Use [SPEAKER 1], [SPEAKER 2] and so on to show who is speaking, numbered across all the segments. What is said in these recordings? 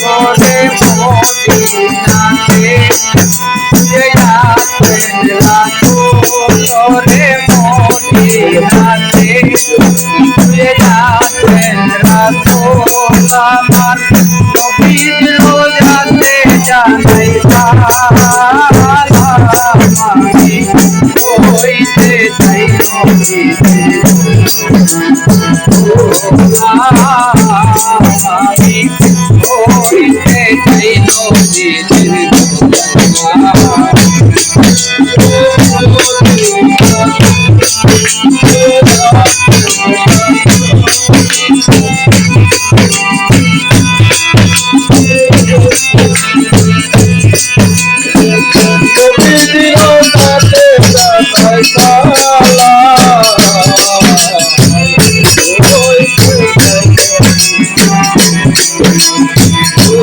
[SPEAKER 1] করে মদিনাতে আছেন রাসূল করে মদিনাতে। আছেন রাসূল আমার নবীর রোজাতে জানাই আমি হইতে চাই নবীর আমি হইতে চাই নবীর हमारी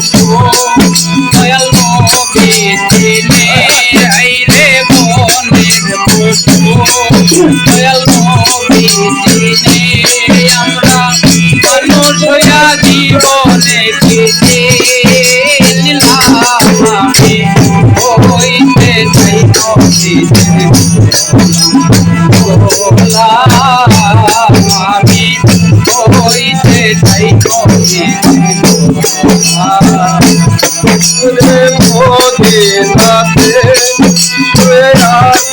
[SPEAKER 1] Господь.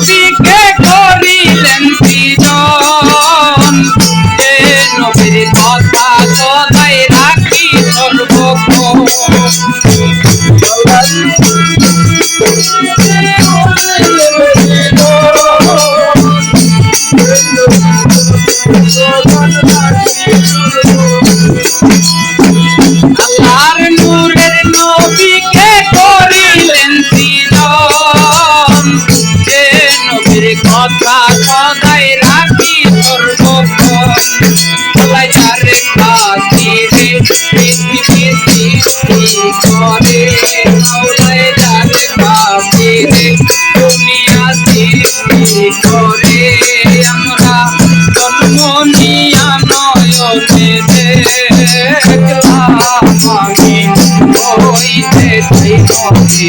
[SPEAKER 1] নবীকে করিলেন সৃজন এ নবীর কথা সদাই করে আল্লাহ যারে খাতিরে দুনিয়া সৃষ্টি করে আমরা জন্ম নিয়া নয়নে দেখলাম আমি হইতে চাই আমি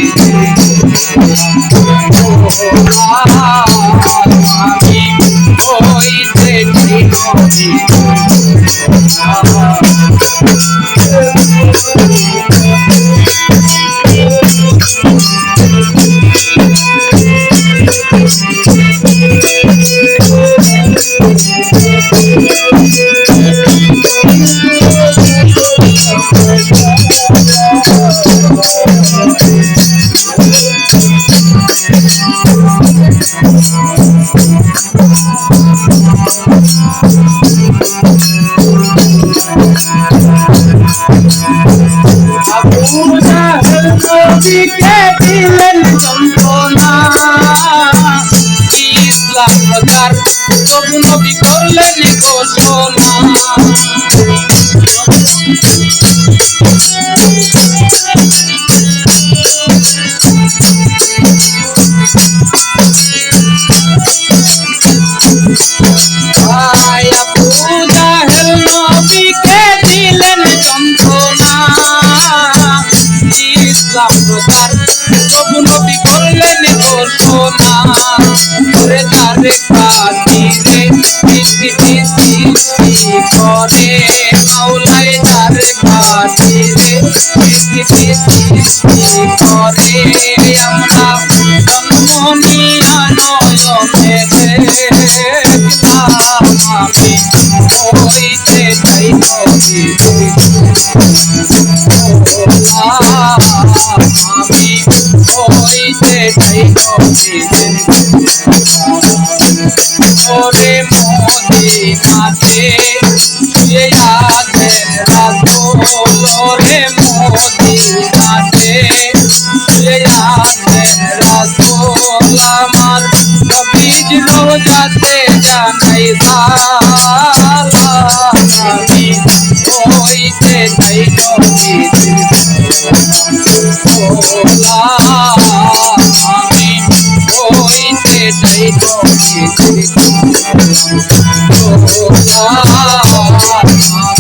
[SPEAKER 1] হইতে চাই নবীকে দিলেন যন্ত্রণা ইসলাম প্রচার তবু নবী করলেন ঘোষণা। তার প্রভু নবী করলেন ঘোষণা করে তারে পিসি পিসি করে মাওলায় তারে পিসি পিসি করে আমরা জন্ম আমি হইতে চাই ওরে মদিনাতে শুয়ে আছে রাসূল, ওরে মদিনাতে শুয়ে আছে রাসূল, আমার নবীজ রোজাতে জানাই সালাম। আমি হইতে চাই নবীজ ভোলা আমি হইতে চাই তোকে ভোলা আমি